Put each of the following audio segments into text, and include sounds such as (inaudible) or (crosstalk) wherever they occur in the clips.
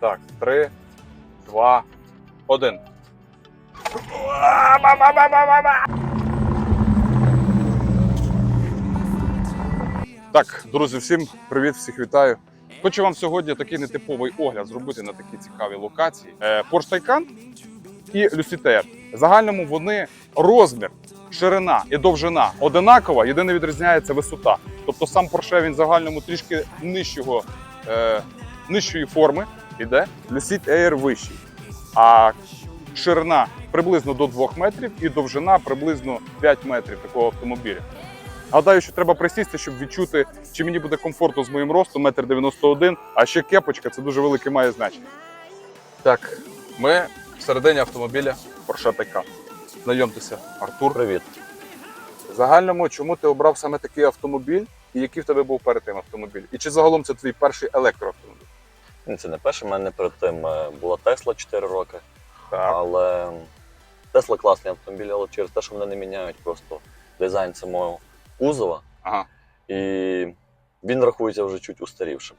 Так, три, два, один. Так, друзі, всім привіт, всіх вітаю. Хочу вам сьогодні такий нетиповий огляд зробити на такі цікаві локації. Е, Porsche Taycan і Lucid В загальному вони розмір, ширина і довжина одинакова, єдине відрізняється висота. Тобто сам Porsche він в загальному трішки нижчого, е, нижчої форми іде, Lucid Air вищий. А ширина приблизно до 2 метрів і довжина приблизно 5 метрів такого автомобіля. Гадаю, що треба присісти, щоб відчути, чи мені буде комфортно з моїм ростом, 1,91 м, а ще кепочка це дуже велике має значення. Так, ми всередині автомобіля Porsche Taycan. Знайомтеся, Артур. Привіт. В загальному, чому ти обрав саме такий автомобіль, і який в тебе був перед тим автомобіль? І чи загалом це твій перший електроавтомобіль? Ні, Це не перше. У мене перед тим е, була Тесла 4 роки. Так. Але Тесла класний автомобіль, але через те, що вони не міняють просто дизайн самого кузова, Ага. і він рахується вже чуть устарівшим,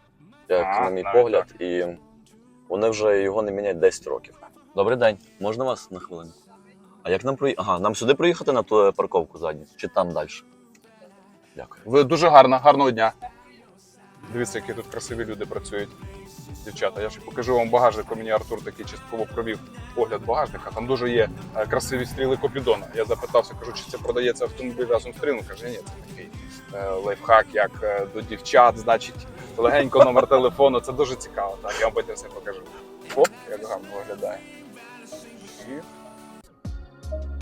як А, на мій навіть погляд. І вони вже його не міняють 10 років. Добрий день, можна вас на хвилину? А як нам проїхати? Ага, нам сюди проїхати на ту парковку задню, чи там далі? Дякую. Ви дуже гарна, гарного дня. Дивіться, які тут красиві люди працюють. Дівчата, я ще покажу вам багажник, бо мені Артур такий частково провів огляд багажника. Там дуже є е, красиві стріли Копідона. Я запитався, кажу, чи це продається автомобіль разом стрілом. Каже, ні, це такий е, лайфхак, як е, до дівчат, значить, легенько номер телефону. Це дуже цікаво. Так, я вам потім все покажу. Оп, як гарно виглядає.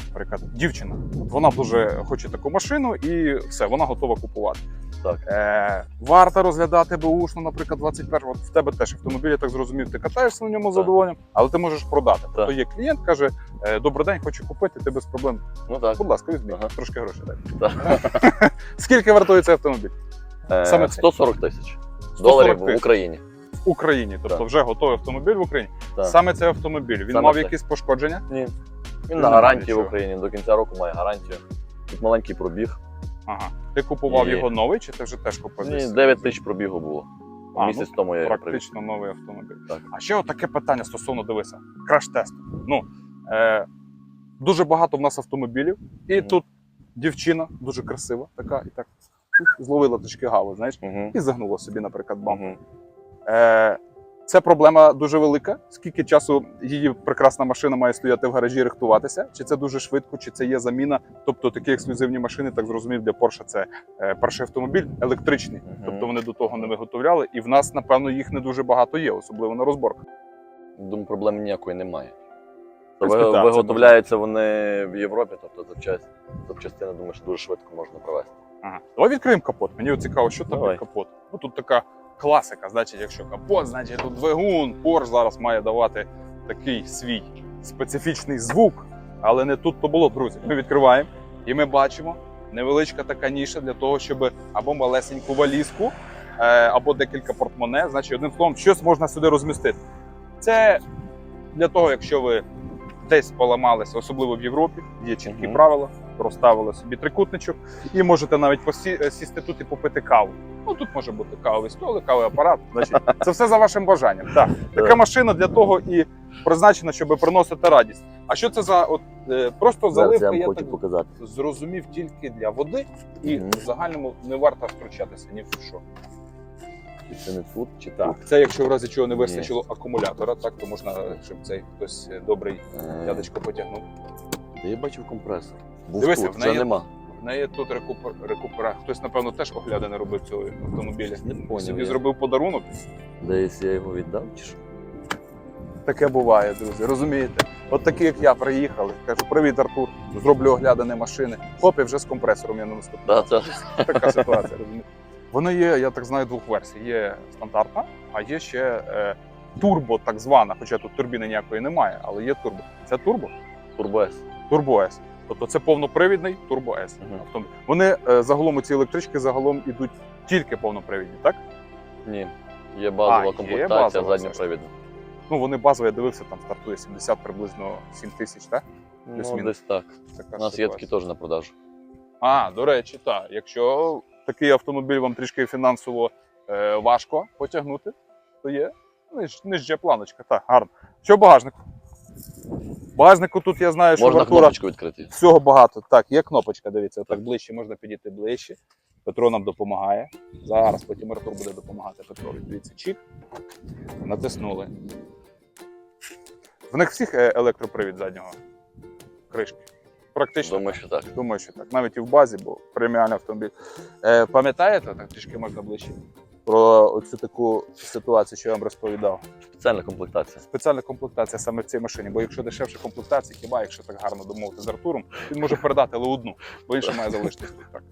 Наприклад, дівчина. Вона дуже хоче таку машину і все, вона готова купувати. Так. Е, варто розглядати бушну, наприклад, 21 От в тебе теж автомобіль, я так зрозумів, ти катаєшся на ньому з задоволенням, але ти можеш продати. Тобто є клієнт, каже: е, добрий день, хочу купити, ти без проблем. Ну так. Будь ласка, візьміть, Ага. трошки грошей дай. (laughs) так. (laughs) Скільки вартує цей автомобіль? Е, Саме 140 тисяч доларів в. Україні. В Україні, тобто Так. вже готовий автомобіль в Україні. Так. Саме цей автомобіль. Він Саме мав цей. якісь пошкодження? Ні. Він на гарантії в. Україні до кінця року має гарантію. Тут маленький пробіг. Ага. Ти купував Ні. його новий, чи ти вже теж купив? Ні, десь? 9 тисяч пробігу було. А, Місяць ну, тому я його привіз. практично новий автомобіль. Так. А ще таке питання стосовно дивися, краш-тест. Ну е, дуже багато в нас автомобілів, і Мгм. тут дівчина дуже красива, така, і так зловила трішки гаву, знаєш, Угу. і загнула собі, наприклад, бампер. Угу. Е, це проблема дуже велика. Скільки часу її прекрасна машина має стояти в гаражі і рихтуватися? Чи це дуже швидко, чи це є заміна? Тобто такі ексклюзивні машини, так зрозумів, для Porsche це е, перший автомобіль електричний. Тобто вони до того не виготовляли, і в нас, напевно, їх не дуже багато є, особливо на розборках. Думаю, проблем ніякої немає. принципі, Виготовляються вони в Європі, тобто запчасть- запчастини, думаю, що дуже швидко можна провести. Ага. Давай відкриємо капот. Мені цікаво, що там Давай. під капот. Ну тут така класика. Значить, якщо капот, значить тут двигун. Porsche зараз має давати такий свій специфічний звук. Але не тут то було, друзі. Ми відкриваємо і ми бачимо невеличка така ніша для того, щоб або малесеньку валізку, е, або декілька портмоне. Значить, одним словом, щось можна сюди розмістити. Це для того, якщо ви десь поламалися, особливо в Європі, є чіткі Мгм. правила, розставили собі трикутничок, і можете навіть сісти тут і попити каву. Ну тут може бути кавовий столик, кавовий апарат. Значить, (laughs) це все за вашим бажанням. Так, така машина для того і призначена, щоб приносити радість. А що це за от е, просто Зараз я вам Я хочу так показати. зрозумів тільки для води, і Мгм. в загальному не варто втручатися ні в що. Чи це не тут, чи Так, це якщо в разі чого не Ні. вистачило акумулятора, так то можна, щоб цей хтось добрий Е, дядечко потягнув. Де я бачив компресор? Був Дивися, тут, в вже неї- нема. Неї тут рекупер... рекупера. Хтось, напевно, теж оглядане робив цього автомобіля. Не поняв. Собі я. зробив подарунок. Десь я його віддав, чи що? Таке буває, друзі. Розумієте? От такі, як я, приїхали. Кажу, привіт, Артур. Зроблю оглядане машини. Хоп, і вже з компресором я на наступний. Да. Така ситуація, розумієте? Воно є, я так знаю, двох версій. Є стандартна, а є ще е, турбо, так звана. Хоча тут турбіни ніякої немає, але є турбо. Це турбо? Turbo S. Турбо С. Тобто це повнопривідний турбо С. Автомобіль. Вони е, загалом ці електрички загалом ідуть тільки повнопривідні, так? Ні. Є базова А, комплектація, задньопривідна. Ну вони базові, я дивився, там стартує 70 приблизно 7 тисяч, так? Ну, десь так. Така У нас є такі теж на продажу. А, до речі, так. Якщо такий автомобіль вам трішки фінансово е, важко потягнути, то є Ниж, нижча планочка, так, гарно. Що в багажнику? Тут я знаю, що Можна в Артура кнопочку відкрити. всього багато. Так, є кнопочка, дивіться, отак ближче, можна підійти ближче. Петро нам допомагає. Зараз потім Артур буде допомагати Петрові. Дивіться, чік. Натиснули. В них всіх е, електропривід заднього кришки. Практично. Думаю, що так. Думаю, що так. Навіть і в базі, бо преміальний автомобіль. Е, пам'ятаєте, так трішки можна ближче, про оцю таку ситуацію, що я вам розповідав? Спеціальна комплектація. Спеціальна комплектація саме в цій машині, бо якщо дешевша комплектація, хіба якщо так гарно домовити з Артуром, він може передати але одну, бо інша має залишитись. Так.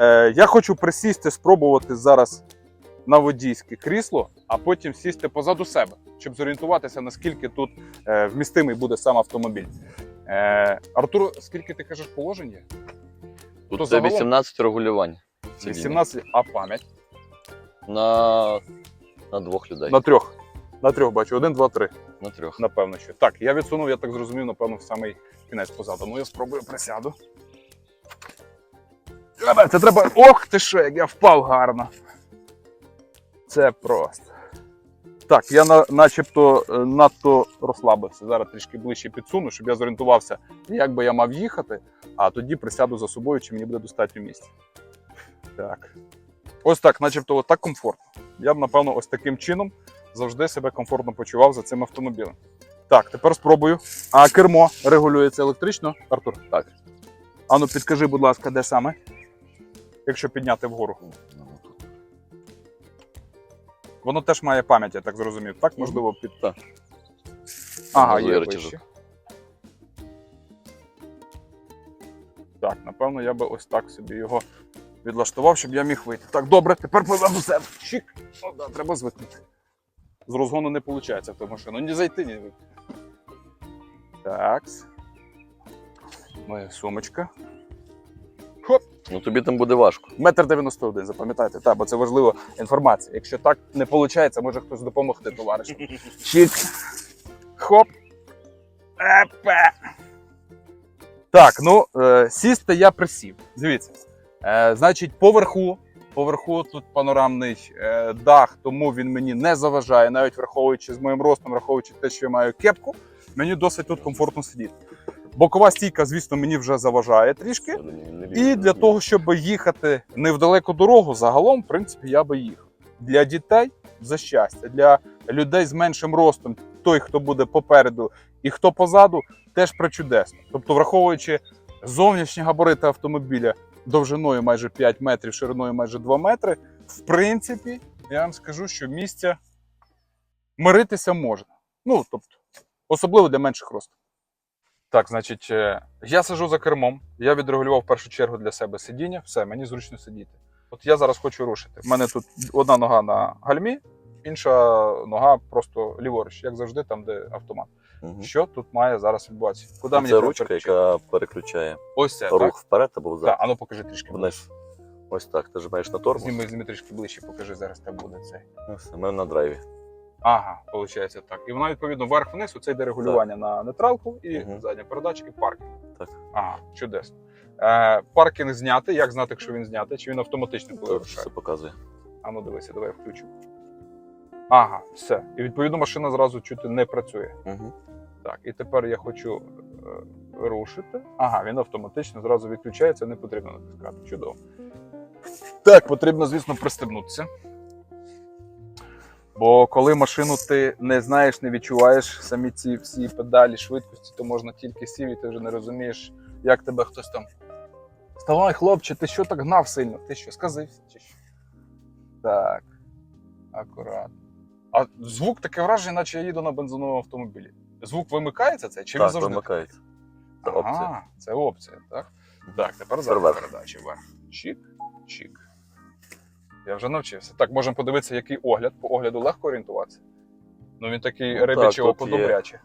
Е, я хочу присісти, спробувати зараз на водійське крісло, а потім сісти позаду себе, щоб зорієнтуватися, наскільки тут е, вмістимий буде сам автомобіль. Е, Артур, скільки ти кажеш положень є? Тут це загалом? 18 регулювань. 18, а пам'ять На, на двох людей. на трьох. На трьох бачу, один, два, три. На трьох. Напевно, що. Так, я відсунув, я так зрозумів, напевно, в самий кінець позаду. Ну, я спробую присяду. Це треба. Ох ти що, як я впав гарно. Це просто. Так, я на, начебто е, надто розслабився. Зараз трішки ближче підсуну, щоб я зорієнтувався, як би я мав їхати, а тоді присяду за собою, чи мені буде достатньо місця. Так. Ось так, начебто, так комфортно. Я б, напевно, ось таким чином завжди себе комфортно почував за цим автомобілем. Так, тепер спробую. А кермо регулюється електрично, Артур? Так. Ану, підкажи, будь ласка, де саме? Якщо підняти вгору. Воно теж має пам'ять, я так зрозумів. Так, можливо, під. Так. Ага, є вище. Так, напевно, я би ось так собі його відлаштував, щоб я міг вийти. Так, добре, тепер позаду себе. Чик. О, да, треба звикнути. З розгону не виходить в ту машину. Ні зайти, ні вийти. Так. Моя сумочка. Хоп! Ну тобі там буде важко. Метр 91, запам'ятайте, так, бо це важлива інформація. Якщо так не виходить, може хтось допомогти товаришу. Чик. Хоп. Епе. Так, ну, е, сісти я присів. Дивіться. Е, значить, поверху, поверху тут панорамний е, дах, тому він мені не заважає, навіть враховуючи з моїм ростом, враховуючи те, що я маю кепку, мені досить тут комфортно сидіти. Бокова стійка, звісно, мені вже заважає трішки. І для того, щоб їхати не в далеку дорогу, загалом, в принципі, я би їхав. Для дітей за щастя, для людей з меншим ростом, той, хто буде попереду і хто позаду, теж причудесно. Тобто, враховуючи зовнішні габарити автомобіля довжиною майже 5 метрів, шириною майже 2 метри, в принципі, я вам скажу, що місця миритися можна. Ну, тобто, особливо для менших ростів. Так, значить, е, я сиджу за кермом. Я відрегулював в першу чергу для себе сидіння. Все, мені зручно сидіти. От я зараз хочу рушити. У мене тут одна нога на гальмі, інша нога просто ліворуч, як завжди, там, де автомат. Мгм. Що тут має зараз відбуватися? Куди мені Це треба ручка, переключити? яка переключає Ось це, рух так? вперед або взад. Так, а ну покажи трішки. Вниз. Ось так. Ти жмаєш на тормоз. Зніми, зніми трішки ближче, покажи зараз, де буде цей. Ну, все, Ми на драйві. Ага, виходить так. І вона відповідно вверх-вниз, оце йде регулювання на нейтралку і Мгм. задня передача, і паркінг. Так. Ага, чудесно. Е, паркінг знятий. Як знати, якщо він знятий, чи він автоматично коли рушає? все показує. А ну дивися, давай я включу. Ага, все. І відповідно машина зразу чути не працює. Угу. Так, і тепер я хочу е, рушити. Ага, він автоматично зразу відключається, не потрібно натискати. Чудово. Так, потрібно, звісно, пристебнутися. Бо коли машину ти не знаєш, не відчуваєш самі ці всі педалі швидкості, то можна тільки сів, і ти вже не розумієш, як тебе хтось там. Вставай, хлопче, ти що так гнав сильно? Ти що, сказився чи що? Так. Акуратно. А звук таке враження, наче я їду на бензиновому автомобілі. Звук вимикається це? Чи він Так, завжди? вимикається. Це опція. Це опція, так? Так, тепер зараз вверх. передачі вверх. Чік, чік. Я вже навчився. Так, можемо подивитися, який огляд. По огляду легко орієнтуватися. Ну він такий Ну, так, око тут є. добряче.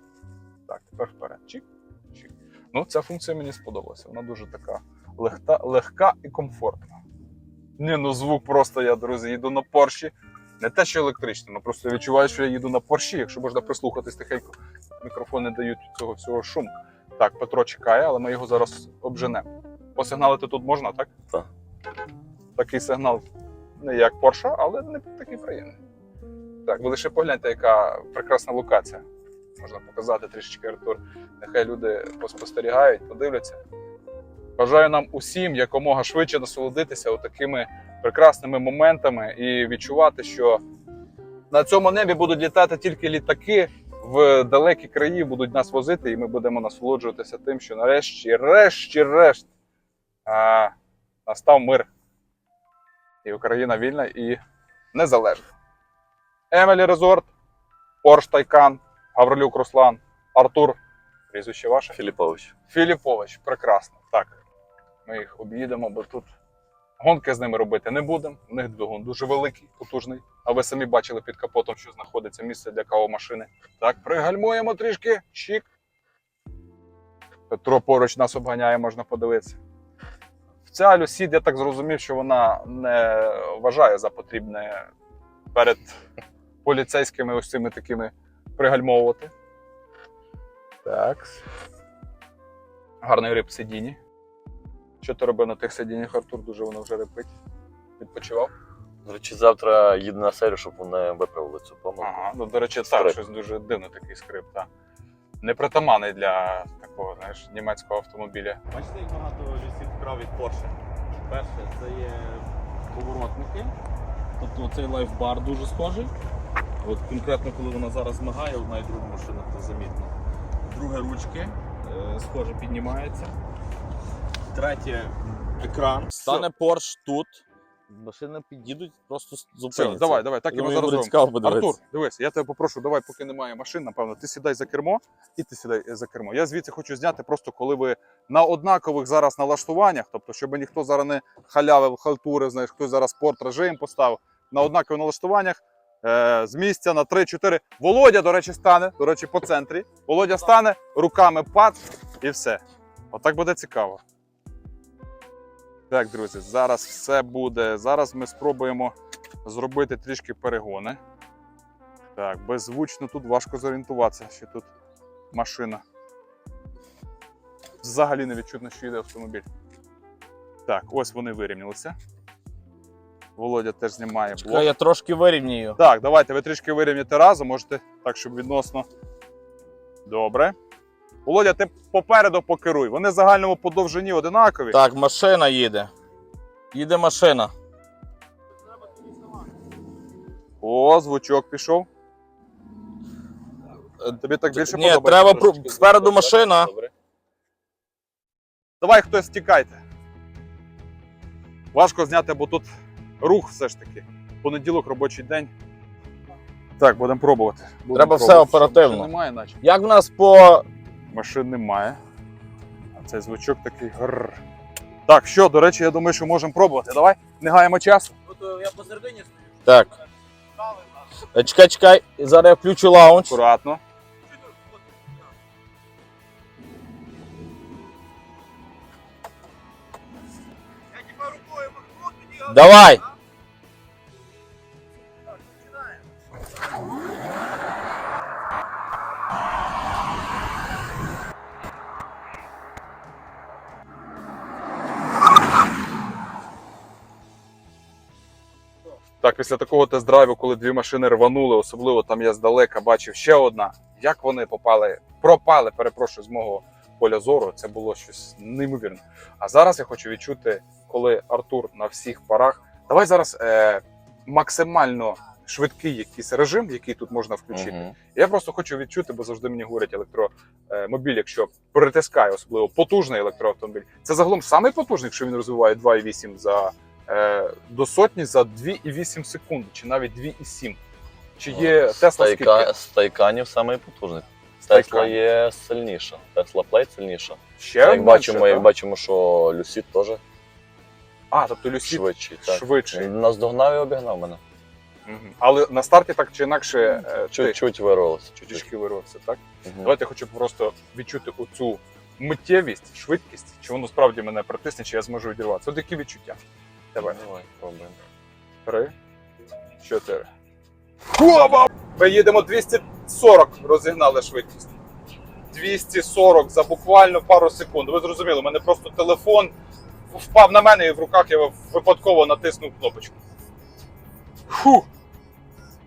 Так, тепер вперед. Чік, чік. Ну, ця функція мені сподобалася. Вона дуже така легка, легка і комфортна. Ні, ну звук просто я, друзі, їду на Порші. Не те, що електричному, просто відчуваю, що я їду на Порші, якщо можна прислухатись тихенько. Мікрофони дають цього всього шуму. Так, Петро чекає, але ми його зараз обженемо. Посигналити тут можна, так? Так. Такий сигнал не як Порша, але не такий приємний. Так, ви лише погляньте, яка прекрасна локація. Можна показати трішечки Артур. Нехай люди поспостерігають, подивляться. Бажаю нам усім якомога швидше насолодитися такими прекрасними моментами і відчувати, що на цьому небі будуть літати тільки літаки, в далекі краї будуть нас возити, і ми будемо насолоджуватися тим, що нарешті, решті, решт, а, настав мир. І Україна вільна і незалежна. Емелі Резорт, Порш Тайкан, Гаврилюк Руслан, Артур. Прізвище ваше? Філіпович. Філіпович, прекрасно. Так. Ми їх об'їдемо, бо тут гонки з ними робити не будемо. У них двигун дуже великий, потужний. А ви самі бачили під капотом, що знаходиться місце для кавомашини. Так, пригальмуємо трішки. Чік. Петро поруч нас обганяє, можна подивитися. Ця Люсід, я так зрозумів, що вона не вважає за потрібне перед поліцейськими ось цими такими пригальмовувати. Так. Гарний риб сидінні. Що ти робив на тих сидіннях, Артур? Дуже воно вже репить. Відпочивав? До речі, завтра їду на серію, щоб вони виправили цю помилку. Ага. Ну, до речі, так, щось дуже дивно такий скрип, так. Непритаманний для такого, знаєш, німецького автомобіля. Бачите, як багато лісів вкрав від Porsche? Перше, це є поворотники. Тобто цей лайфбар дуже схожий. От конкретно, коли вона зараз мигає, одна і друга машина, це замітно. Друге ручки, е, схоже, піднімається. Третє екран. Стане Porsche тут. Машини під'їдуть, просто Все, давай, давай, так і ми зараз буде робимо. цікаво. Артур, дивись, я тебе попрошу, давай, поки немає машин, напевно, ти сідай за кермо і ти сідай за кермо. Я звідси хочу зняти просто коли ви на однакових зараз налаштуваннях, тобто, щоб ніхто зараз не халявив халтури, знаєш, хтось зараз спорт режим поставив. На однакових налаштуваннях е, з місця на 3-4. Володя, до речі, стане, до речі, по центрі. Володя стане, руками пад і все. Отак буде цікаво. Так, друзі, зараз все буде. Зараз ми спробуємо зробити трішки перегони. Так, беззвучно тут важко зорієнтуватися, що тут машина. Взагалі не відчутно, що йде автомобіль. Так, ось вони вирівнялися. Володя теж знімає блок. Чекай, я трошки вирівнюю. Так, давайте ви трішки вирівняйте разом, можете так, щоб відносно. Добре. Володя, ти попереду покеруй. Вони в загальному по довжині одинакові. Так, машина їде. Їде машина. О, звучок пішов. Тобі так більше Ні, подобається? треба про- трошечки? спереду машина. Добре. Давай хтось тікайте. Важко зняти, бо тут рух все ж таки. Понеділок робочий день. Так, будемо пробувати. Будемо Треба все пробувати. оперативно. Немає, наче. Як в нас по. Машин немає. А цей звучок такий гррр. Так, що, до речі, я думаю, що можемо пробувати. Давай, не гаємо часу. Я посередині стою. Так. Е, Чекай, чекай. Зараз я включу лаунч. Акуратно. Давай. Так, після такого тест-драйву, коли дві машини рванули, особливо там я здалека бачив ще одна. Як вони попали, пропали, перепрошую, з мого поля зору, це було щось неймовірне. А зараз я хочу відчути, коли Артур на всіх парах. Давай зараз е, максимально швидкий якийсь режим, який тут можна включити. Мгм. Я просто хочу відчути, бо завжди мені говорять електромобіль, якщо притискає, особливо потужний електроавтомобіль. Це загалом самий потужний, якщо він розвиває 2,8 за е, до сотні за 2,8 секунд, чи навіть 2,7. Чи є Тесла скільки? Стайка, з тайканів самий потужний. Тайкан. Тесла є сильніша. Тесла плейт сильніша. Ще як менше, бачимо, як бачимо, що Люсід теж А, тобто Люсід швидший. Так. швидший. Він наздогнав і обігнав мене. Мгм. Але на старті так чи інакше е, ти Чуть-чуть вирвалося. Чуть-чуть. трішки вирвався, так? Мгм. Давайте я хочу просто відчути оцю миттєвість, швидкість, чи воно справді мене притисне, чи я зможу відірватися. От які відчуття. Давай. Давай, пробуємо. Три, чотири. Хоба! Ми їдемо 240, розігнали швидкість. 240 за буквально пару секунд. Ви зрозуміли, у мене просто телефон впав на мене і в руках я випадково натиснув кнопочку. Фу!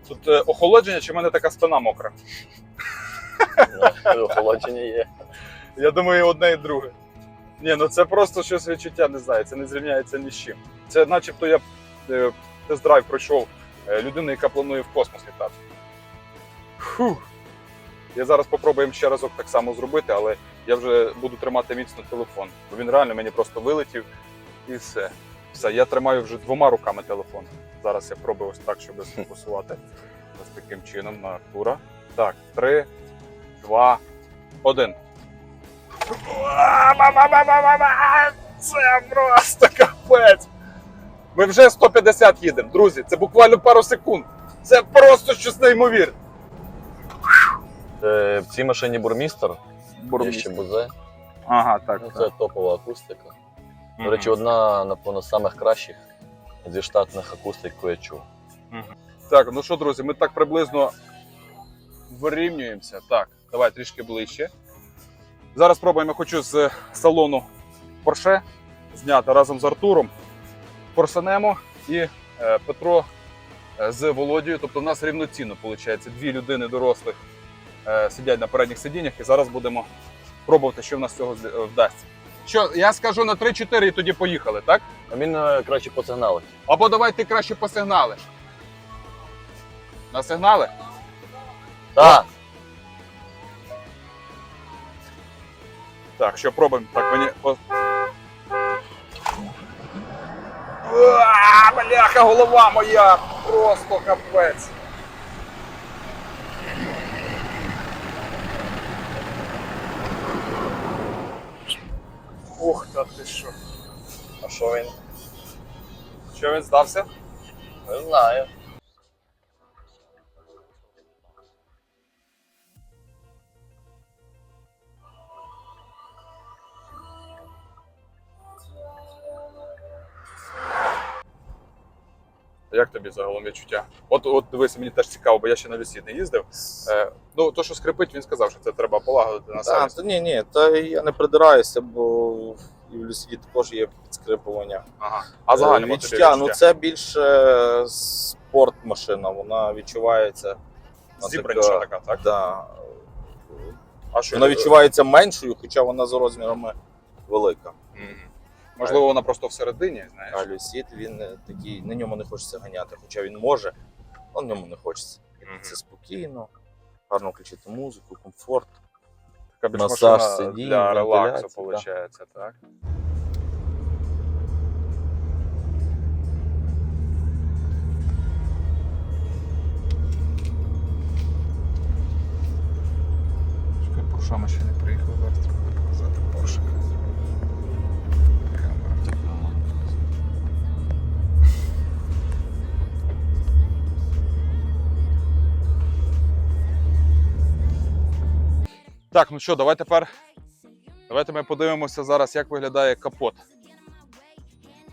Тут е, охолодження, чи в мене така спина мокра? Ну, Охолодження є. Я думаю, і одне, і друге. Ні, ну це просто щось відчуття, не знаю, це не зрівняється ні з чим. Це начебто я е, тест-драйв пройшов е, людини, яка планує в космос літати. Фух. Я зараз попробуємо ще разок так само зробити, але я вже буду тримати міцно телефон. Бо він реально мені просто вилетів і все. Все, я тримаю вже двома руками телефон. Зараз я пробую ось так, щоб сфокусувати ось таким чином на Артура. Так, три, два, один. Це просто капець. Ми вже 150 їдемо, друзі. Це буквально пару секунд. Це просто щось неймовірне. Е, В цій машині бурмістер, є ще бузе. Ага, так. Ну, це топова акустика. До речі, одна, напевно, з самих кращих зі штатних акустик, яку я чув. Так, ну що, друзі, ми так приблизно вирівнюємося. Так, давай трішки ближче. Зараз спробуємо, я хочу з салону Porsche зняти разом з Артуром. Порсанемо і е, Петро е, з Володією. Тобто в нас рівноцінно виходить. Дві людини дорослих е, сидять на передніх сидіннях, і зараз будемо пробувати, що в нас цього вдасться. Що, я скажу на 3-4 і тоді поїхали, так? А він е, краще по сигналах. Або давай ти краще посигналиш. На сигнали? Так! Так, що пробуємо? Так, мені. По- Бляха, голова моя! Просто капець. Ух, та ти що. А що він? Що він здався? Не знаю. Як тобі загалом відчуття? От, от дивися, мені теж цікаво, бо я ще на Люсі не їздив. Е, ну, то, що скрипить, він сказав, що це треба полагодити на та ні, ні, та я не придираюся, бо і в Люсіді також є підскрипування. Ага. А загально Е, відчуття, ну це більше спортмашина, вона відчувається. Зібраніша така, так? Да. А що Вона відчувається меншою, хоча вона за розмірами велика. Мгм. Можливо, вона просто всередині, знаєш. А Люсід він е, такий, на ньому не хочеться ганяти, хоча він може, але на ньому не хочеться. Мгм. Це спокійно, гарно включити музику, комфорт. Така більш масаж машина сидінь, для релаксу, вентиляція, виходить, так? Чекай, Поршами ще не приїхав, зараз треба показати Порше. Так, ну що, давай тепер. Давайте ми подивимося зараз, як виглядає капот.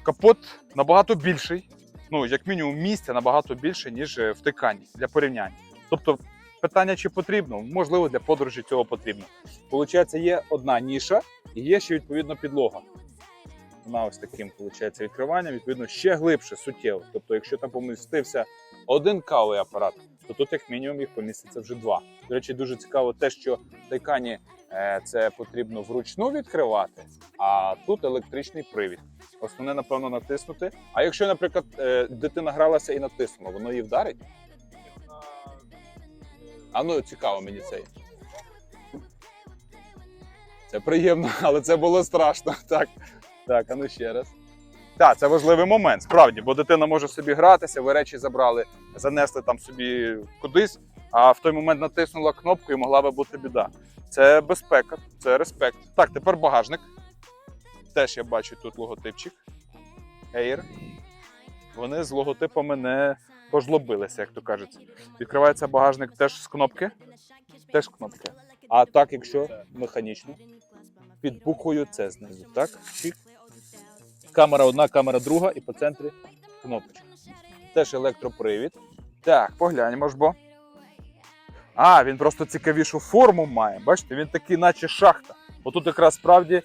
Капот набагато більший, ну, як мінімум, місця набагато більше, ніж е, в для порівняння. Тобто, питання, чи потрібно, можливо, для подорожі цього потрібно. Получається, є одна ніша і є ще відповідно підлога. Вона ось таким виходить відкриванням, відповідно, ще глибше, суттєво. Тобто, якщо там помістився один кавовий апарат, то тут як мінімум їх поміститься вже два. До речі, дуже цікаво те, що Тайкані е, це потрібно вручну відкривати, а тут електричний привід. Основне, напевно, натиснути. А якщо, наприклад, е, дитина гралася і натиснула, воно її вдарить? А ну цікаво мені це. Це приємно, але це було страшно. (laughs) Так, так, а ну ще раз. Так, це важливий момент, справді, бо дитина може собі гратися, ви речі забрали, занесли там собі кудись, а в той момент натиснула кнопку і могла би бути біда. Це безпека, це респект. Так, тепер багажник. Теж я бачу тут логотипчик. Air. Вони з логотипами не пожлобилися, як то кажуть. Відкривається багажник теж з кнопки. Теж кнопки. А так, якщо механічно, під буквою С знизу. Так? Чик. Камера одна, камера друга, і по центрі кнопочка. Теж електропривід. Так, погляньмо ж бо. А, він просто цікавішу форму має. Бачите, він такий, наче шахта. Отут якраз справді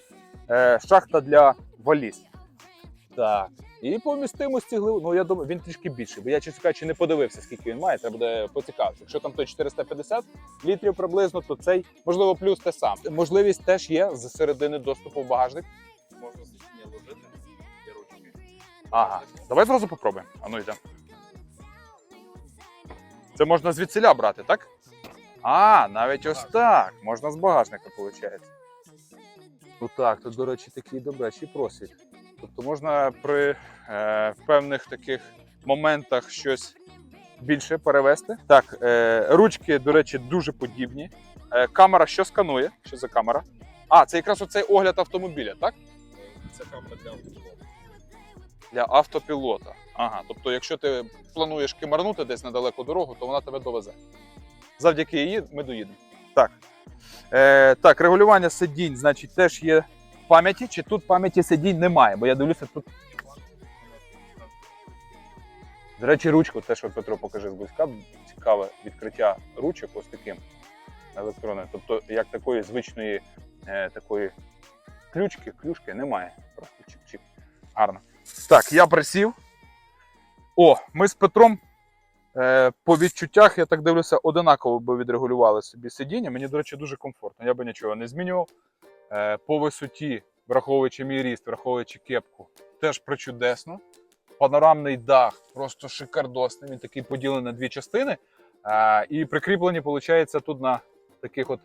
е, шахта для валіз. Так. І по вмістимості ну я думаю, він трішки більший, бо я чесно кажучи, не подивився, скільки він має, треба буде поцікавитися. Якщо там той 450 літрів приблизно, то цей можливо плюс те сам. Можливість теж є з середини доступу в багажник. Можна Ага, давай зразу попробуємо. А ну йдемо. Це можна звідсіля брати, так? А, навіть ось так. Можна з багажника, виходить. Ну так, тут, до речі, такий добрячий просвіт. Тобто можна при е, певних таких моментах щось більше перевести. Так, е, ручки, до речі, дуже подібні. Е, камера що сканує? Що за камера? А, це якраз оцей огляд автомобіля, так? Це камера для автомобіля. Для автопілота. Ага, тобто, якщо ти плануєш кимарнути десь на далеку дорогу, то вона тебе довезе. Завдяки її ми доїдемо. Так. Е, так, регулювання сидінь, значить, теж є в пам'яті, чи тут пам'яті сидінь немає, бо я дивлюся тут. До речі, ручку, те, що Петро покаже зблизька, цікаве відкриття ручок ось таким електронним. Тобто, як такої звичної е, такої ключки, клюшки немає. Просто чик-чик. Гарно. Так, я присів. О, ми з Петром е, по відчуттях, я так дивлюся, одинаково би відрегулювали собі сидіння. Мені, до речі, дуже комфортно. Я би нічого не змінював. Е, по висоті, враховуючи мій ріст, враховуючи кепку, теж причудесно. Панорамний дах просто шикардосний. Він такий поділений на дві частини. Е, і прикріплені, виходить, тут на таких от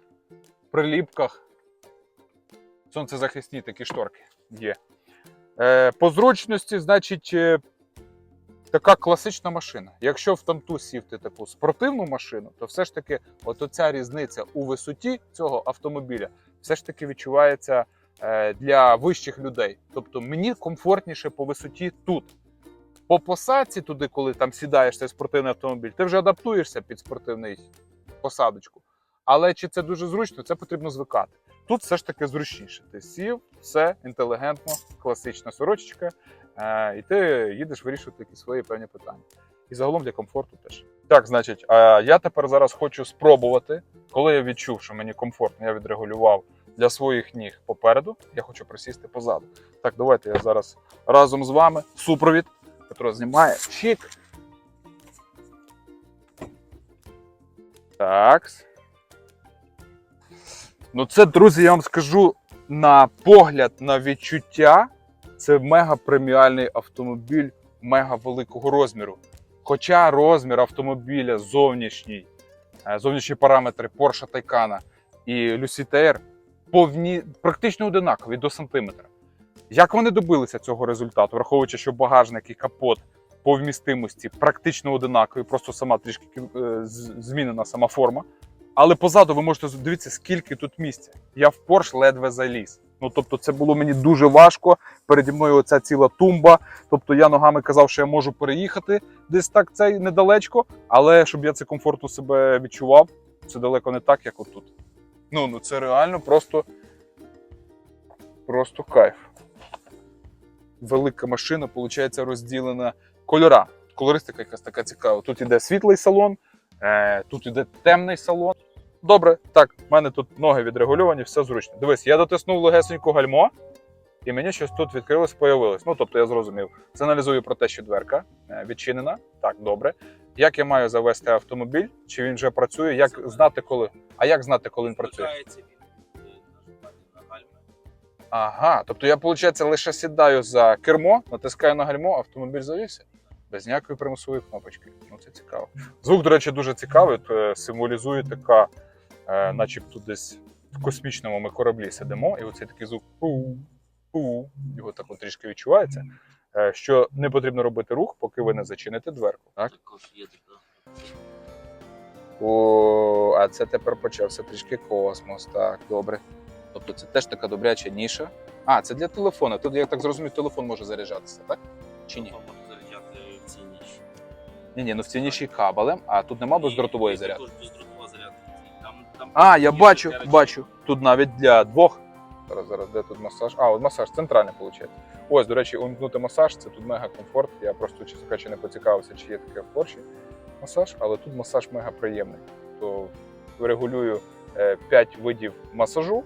приліпках сонцезахисні такі шторки є. Е, по зручності, значить, е, така класична машина. Якщо в тамту сівти таку спортивну машину, то все ж таки, от оця різниця у висоті цього автомобіля все ж таки відчувається е, для вищих людей. Тобто мені комфортніше по висоті тут. По посадці, туди, коли там сідаєш цей спортивний автомобіль, ти вже адаптуєшся під спортивний посадочку. Але чи це дуже зручно, це потрібно звикати. Тут все ж таки зручніше. Ти сів, все інтелігентно, класична сорочечка, е, і ти їдеш вирішувати якісь свої певні питання. І загалом для комфорту теж. Так, значить, я тепер зараз хочу спробувати, коли я відчув, що мені комфортно, я відрегулював для своїх ніг попереду, я хочу присісти позаду. Так, давайте я зараз разом з вами супровід. Петро знімає. Чик. Так. Ну, це, друзі, я вам скажу на погляд, на відчуття. Це мега преміальний автомобіль мега великого розміру. Хоча розмір автомобіля зовнішній, е, зовнішні параметри Porsche Taycan і TR повні, практично одинакові до сантиметра. Як вони добилися цього результату, враховуючи, що багажник і капот по вмістимості практично одинакові, просто сама трішки е, змінена сама форма. Але позаду ви можете дивитися, скільки тут місця. Я в Порш ледве заліз. Ну тобто, це було мені дуже важко. Переді мною оця ціла тумба. Тобто я ногами казав, що я можу переїхати десь так цей недалечко, але щоб я це комфортно себе відчував, це далеко не так, як отут. Ну, ну це реально просто, просто кайф. Велика машина, виходить, розділена кольора. Колористика якась така цікава. Тут іде світлий салон, е, тут іде темний салон. Добре, так, в мене тут ноги відрегульовані, все зручно. Дивись, я дотиснув легесенько гальмо, і мені щось тут відкрилось, появилось. Ну, тобто я зрозумів. Сигналізую про те, що дверка е, відчинена. Так, добре. Як я маю завести автомобіль? Чи він вже працює? Як знати, коли? А як знати, коли він працює? Е. Ага, тобто я, виходить, лише сідаю за кермо, натискаю на гальмо, автомобіль завівся. Без ніякої примусової кнопочки. Ну, це цікаво. Звук, до речі, дуже цікавий. Е, символізує така, е, начебто десь в космічному ми кораблі сидимо, і оцей такий звук пу, пу, його так от трішки відчувається. е, Що не потрібно робити рух, поки ви не зачините дверку. Так? О, а це тепер почався трішки космос. Так, добре. Тобто це теж така добряча ніша. А, це для телефону. Тут, я так зрозумів, телефон може заряджатися, так? Чи ні? Ні, ні, ну в ніші кабелем, а тут нема бездротової зарядки. Також бездротова зарядка. Там, там А, я бачу, бачу. Тут навіть для двох. Зараз, зараз, де тут масаж? А, от масаж центральний, виходить. Ось, до речі, увімкнути масаж це тут мега комфорт. Я просто чесно кажучи, не поцікавився, чи є таке в Порші масаж, але тут масаж мега приємний. То регулюю 5 видів масажу.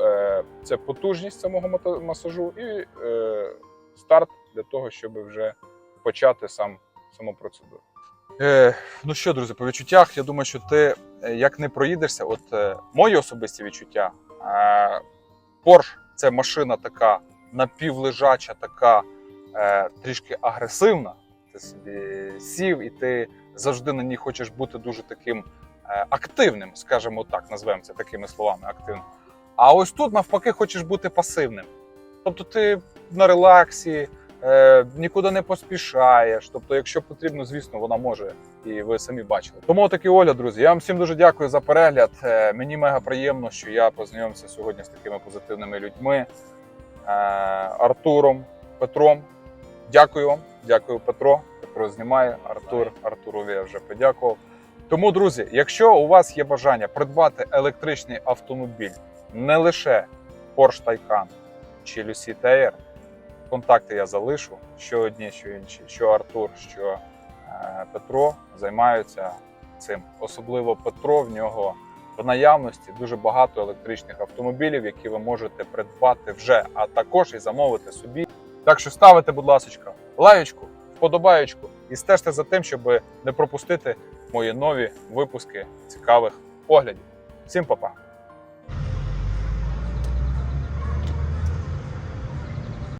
Е, Це потужність самого масажу і е, старт для того, щоб вже почати сам саму процедуру. Е, ну що, друзі, по відчуттях, я думаю, що ти е, як не проїдешся, от е, мої особисті відчуття. Е, Porsche – це машина така напівлежача, така е, трішки агресивна. Ти собі сів, і ти завжди на ній хочеш бути дуже таким е, активним, скажімо так, назвемо це такими словами активним. А ось тут навпаки хочеш бути пасивним. Тобто ти на релаксі, е, нікуди не поспішаєш. Тобто, якщо потрібно, звісно, вона може, і ви самі бачили. Тому такий огляд, друзі. Я вам всім дуже дякую за перегляд. Е, мені мега приємно, що я познайомився сьогодні з такими позитивними людьми. Е, Артуром, Петром. Дякую вам. Дякую, Петро. Петро знімає. Артур, Артурові я вже подякував. Тому, друзі, якщо у вас є бажання придбати електричний автомобіль, не лише Porsche Taycan чи Lucy Tayer, контакти я залишу, що одні, що інші, що Артур, що е, Петро займаються цим. Особливо Петро в нього в наявності дуже багато електричних автомобілів, які ви можете придбати вже, а також і замовити собі. Так що ставите, будь ласка, лайочку, вподобаєчку і стежте за тим, щоб не пропустити мої нові випуски цікавих оглядів. Всім па-па!